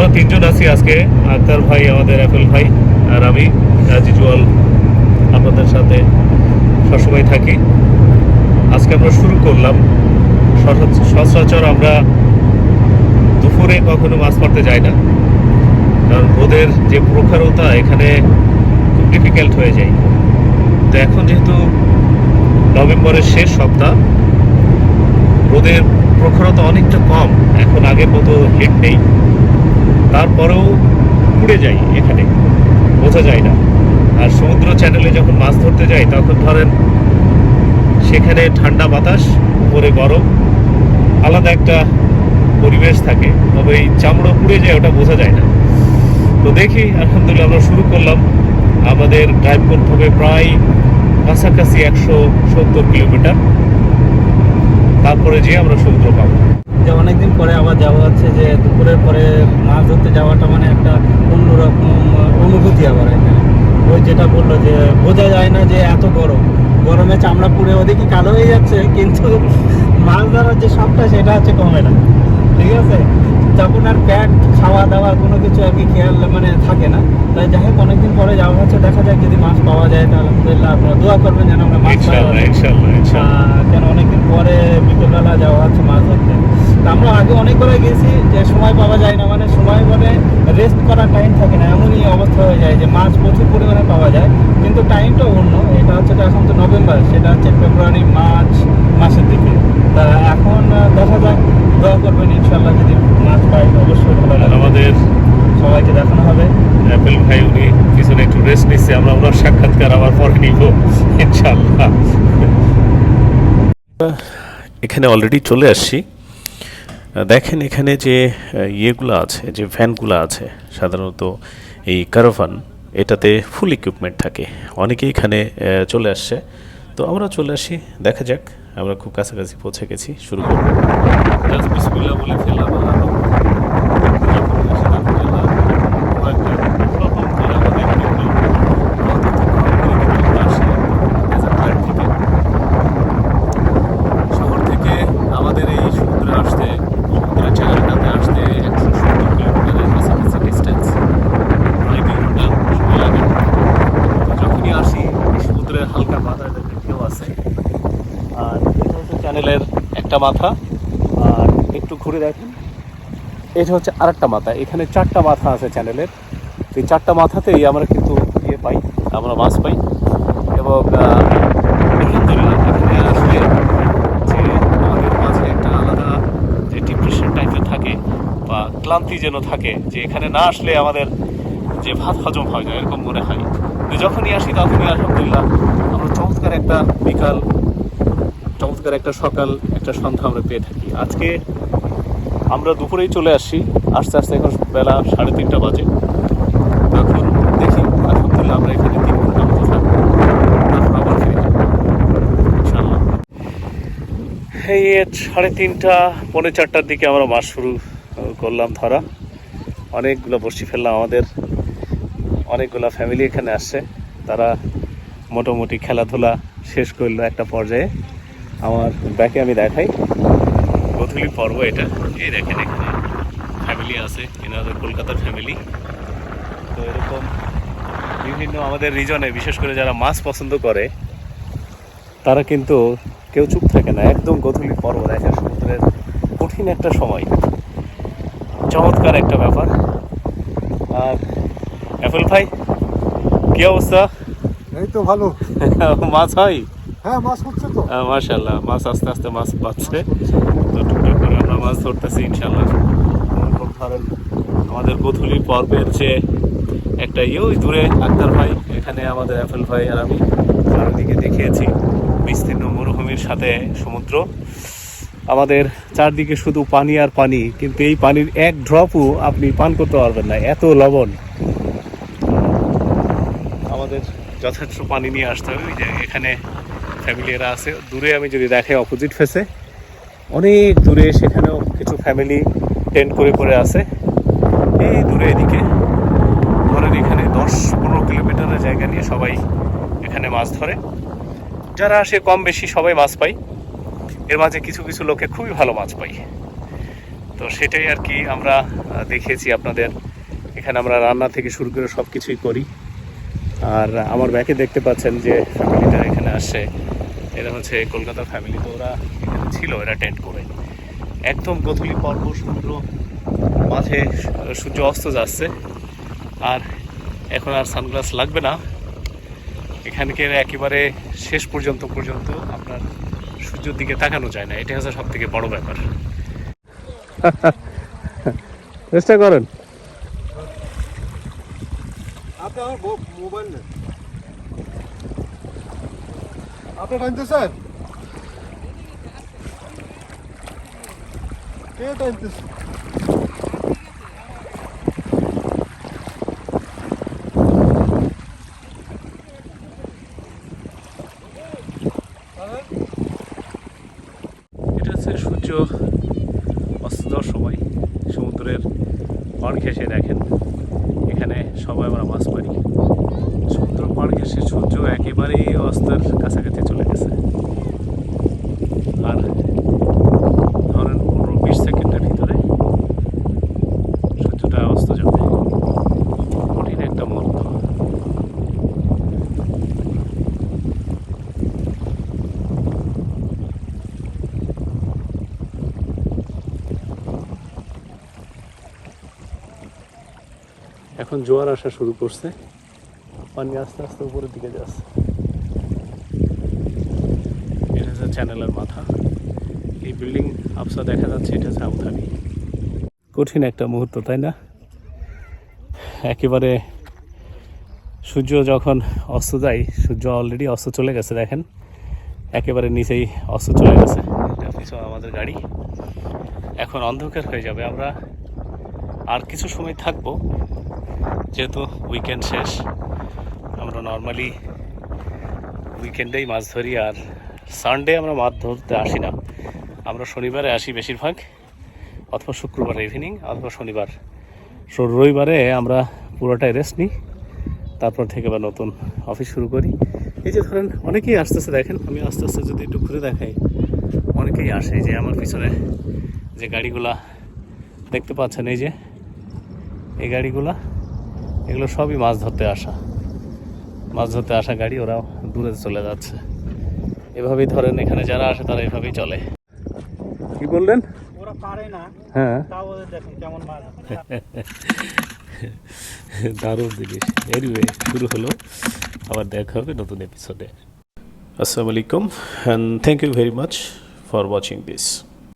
আমরা তিনজন আছি আজকে, আক্তার ভাই, আমাদের অ্যাপেল ভাই আর আমি অ্যাজ ইউজুয়াল আপনাদের সাথে সবসময় থাকি। আজকে আমরা শুরু করলাম। সচরাচর- আমরা দুপুরে কখনো মাছ মারতে যাই না। কারণ রোদের যে প্রখারতা এখানে খুব ডিফিকাল্ট হয়ে যায়। তো এখন যেহেতু নভেম্বরের শেষ সপ্তাহ, রোদের প্রখরতা অনেকটা কম। এখন আগের মতো হিট নেই। তারপরেও পুড়ে যাই এখানে। বোঝা যায় না। আর সমুদ্র চ্যানেলে যখন মাছ ধরতে যাই, তখন ধরেন সেখানে ঠান্ডা বাতাস, উপরে গরম, আলাদা একটা পরিবেশ থাকে। তবে এই চামড়া পুড়ে যায়, ওটা বোঝা যায় না। তো দেখি, আলহামদুলিল্লাহ আমরা শুরু করলাম। আমাদের ড্রাইভ করতে হবে প্রায় কাছাকাছি একশো সত্তর কিলোমিটার। তারপরে যেয়ে আমরা সমুদ্র পাবো। যে আবার যাওয়া হচ্ছে যে দুপুরের পরে মাছ ধরতে যাওয়াটা মানে একটা অন্যরকম অনুভূতি আবার এখানে। ওই যেটা বলল যে বোঝা যায় না যে এত গরম। গরমে চামড়া পুড়ে ওদিকে কালো হয়ে যাচ্ছে কিন্তু মাছ ধরার যে শখটা সেটা হচ্ছে কমে না। ঠিক আছে? তখন আর প্যাট খাওয়া দাওয়া কোনো কিছু আর কি খেয়াল মানে থাকে না। তাই যাই হোক অনেকদিন পরে যাওয়া হচ্ছে দেখা যাক যদি মাছ পাওয়া যায় তাহলে আলহামদুলিল্লাহ আপনারা দোয়া করবেন যেন আমরা মাছ কেন অনেকদিন পরে বিকেলবেলা যাওয়া হচ্ছে মাছ ধরতে। আমরা আগে অনেকবার গেছি যে সময় পাওয়া যায় না মানে সময় বলে রেস্ট করার টাইম থাকে না এমনই অবস্থা হয়ে যায় যে মাছ প্রচুর পরিমাণে পাওয়া যায় কিন্তু টাইমটা অন্য এটা হচ্ছে এখন তো নভেম্বর সেটা হচ্ছে ফেব্রুয়ারি মার্চ মাসের দিকে। তা এখন দেখা যাক দোয়া করবেন ইনশাল্লাহ যদি মাছ পাই অবশ্যই আমাদের সবাইকে দেখানো হবে। অ্যাপেল ভাই উনি পিছনে একটু রেস্ট নিচ্ছে আমরা ওনার সাক্ষাৎকার আবার পরে নিব ইনশাল্লাহ এখানে অলরেডি চলে আসছি। দেখেন এখানে যে ইয়েগুলো আছে, যে ভ্যানগুলো আছে, সাধারণত এই কারোভান এটাতে ফুল ইকুইপমেন্ট থাকে। অনেকেই এখানে চলে আসছে। তো আমরা চলে আসি, দেখা যাক, আমরা খুব কাছাকাছি পৌঁছে গেছি, শুরু করব জাস্ট বিসমিল্লাহ বলে ফেললাম আল্লাহ শহর থেকে আমাদের এই সমুদ্রে আসতে সমুদ্রের চ্যানেলটাতে আসতে একশো সত্তর কিলোমিটারের কাছাকাছি ডিস্টেন্স প্রায় দুই ঘণ্টা সময় লাগে তো যখনই আসি এই সমুদ্রের হালকা বাতাস দেখতে কেউ আছে আর এটা হচ্ছে চ্যানেলের একটা মাথা। আর একটু ঘুরে দেখেন। এটা হচ্ছে আরেকটা মাথা। এখানে চারটা মাথা আছে চ্যানেলের এই চারটা মাথাতেই আমরা কিন্তু ইয়ে পাই, আমরা মাছ পাই। এবং এখানে আসলে যে আমাদের মাঝে একটা আলাদা যে ডিপ্রেশন টাইপের থাকে বা ক্লান্তি যেন থাকে, যে এখানে না আসলে আমাদের যে ভাত হজম হয় না, এরকম মনে হয়। যখনই আসি তখনই আলহামদুলিল্লাহ আমরা চমৎকার একটা বিকাল চমৎকার একটা সকাল, একটা সন্ধ্যা আমরা পেয়ে থাকি। আজকে আমরা দুপুরেই চলে আসছি। আস্তে আস্তে এখন বেলা সাড়ে তিনটা বাজে। এখন দেখি, আলহামদুলিল্লাহ আমরা এখানে তিন ঘণ্টা মতো এই সাড়ে তিনটা, পৌনে চারটার দিকে আমরা মাছ শুরু করলাম ধরা। অনেকগুলো বসি ফেললাম আমাদের। অনেকগুলো ফ্যামিলি এখানে আসছে। তারা মোটামুটি খেলাধুলা শেষ করল একটা পর্যায়ে। আমার ব্যাকে আমি দেখাই। গধূলি পর্ব এটা। এই দেখেন এখানে ফ্যামিলি আছে এনাদের কলকাতার ফ্যামিলি তো এরকম বিভিন্ন আমাদের রিজনে বিশেষ করে যারা মাছ পছন্দ করে তারা কিন্তু কেউ চুপ থাকে না। একদম গধূলি পর্ব দেখেন সমুদ্রের কঠিন একটা সময়। চমৎকার একটা ব্যাপার। আর অ্যাপেল ভাই কি অবস্থা? এই তো ভালো। মাছ হয়? হ্যাঁ মাছ হচ্ছে তো। মার্শাল্লাহ মাছ আস্তে আস্তে মাছ পাচ্ছে। তো টুকটাক করে আমরা মাছ ধরতেছি ইনশাল্লাহ ধরেন। আমাদের গোধূলি পর্বের যে একটা ইয়ে ওই দূরে আক্তার ভাই এখানে আমাদের অ্যাপেল ভাই আর আমি চারিদিকে দেখিয়েছি। বিস্তীর্ণ মরুভূমির সাথে সমুদ্র। আমাদের চারদিকে শুধু পানি আর পানি কিন্তু এই পানির এক ড্রপও আপনি পান করতে পারবেন না এত লবণ। আমাদের যথেষ্ট পানি নিয়ে আসতে হবে ওই এখানে ফ্যামিলিরা আছে। দূরে আমি যদি দেখাই অপোজিট ফেসে অনেক দূরে সেখানেও কিছু ফ্যামিলি টেন্ট করে করে আছে। এই দূরে এদিকে, ধরেন এখানে দশ পনেরো কিলোমিটারের জায়গা নিয়ে সবাই এখানে মাছ ধরে। যারা আসে কম বেশি সবাই মাছ পাই এর মাঝে কিছু কিছু লোকে খুবই ভালো মাছ পাই তো সেটাই আর কি আমরা দেখেছি আপনাদের। এখানে আমরা রান্না থেকে শুরু করে সব কিছুই করি। আর আমার ব্যাকে দেখতে পাচ্ছেন যে ফ্যামিলিটা এখানে আসে। এরা হচ্ছে কলকাতার ফ্যামিলি তো ওরা এখানে ছিল, এরা টেন্ট করে। একদম গধূলি পর্ব সমুদ্র মাঝে সূর্য অস্ত যাচ্ছে। আর এখন আর সানগ্লাস লাগবে না। এখানকে একেবারে শেষ পর্যন্ত পর্যন্ত আপনার সূর্যের দিকে তাকানো যায় না। এটা হচ্ছে সব থেকে বড় ব্যাপার। চেষ্টা করেন আপনি আমার মোবাইল নেন আপনি টানতেছেন? কে টানতেছে? এটা হচ্ছে সূর্য অস্ত সময়। সমুদ্রের পাড় ঘেঁষে দেখেন। সবাই আমরা মাছ পারি সমুদ্র ঘেঁষে সূর্য একেবারেই অস্তের কাছাকাছি চলে গেছে। আর ধরেন পনেরো বিশ সেকেন্ডের ভিতরে সূর্যটা অস্ত যাবে কঠিন একটা মুহূর্ত এখন জোয়ার আসা শুরু করছে। পানি আস্তে আস্তে উপরের দিকে যাচ্ছে। এটা হচ্ছে চ্যানেলের মাথা। এই বিল্ডিং আপসা দেখা যাচ্ছে, এটা হচ্ছে আবুধাবি। কঠিন একটা মুহূর্ত, তাই না? একেবারে সূর্য যখন অস্ত যায়, সূর্য অলরেডি অস্ত চলে গেছে, দেখেন। একেবারে নিচেই অস্ত চলে গেছে। এটা আমাদের গাড়ি। এখন অন্ধকার হয়ে যাবে। আমরা আর কিছু সময় থাকব। যেহেতু উইকেন্ড শেষ, আমরা নর্মালি উইকেন্ডেই মাছ ধরি আর সানডে আমরা মাছ ধরতে আসি না। আমরা শনিবারে আসি বেশিরভাগ, অথবা শুক্রবার ইভিনিং অথবা শনিবার। রবিবারে আমরা পুরোটাই রেস্ট নিই, তারপর থেকে আবার নতুন অফিস শুরু করি। এই যে ধরেন অনেকেই আস্তে আস্তে দেখেন, আমি আস্তে আস্তে যদি একটু ঘুরে দেখাই, অনেকেই আসে যে আমার পিছনে যে গাড়িগুলা দেখতে পাচ্ছেন, এই যে, এই গাড়িগুলা। এগুলো সবই মাছ ধরতে আসা। মাছ ধরতে আসা গাড়ি ওরা দূরে চলে যাচ্ছে। এভাবেই ধরেন এখানে যারা আসে তারা এভাবেই চলে। কি বললেন? ওরা পারে না। হ্যাঁ। কেমন মাছ দারুণ জিনিস। এনিওয়ে শুরু হলো। আবার দেখা হবে নতুন এপিসোডে আসসালামু আলাইকুম and thank you very much for watching this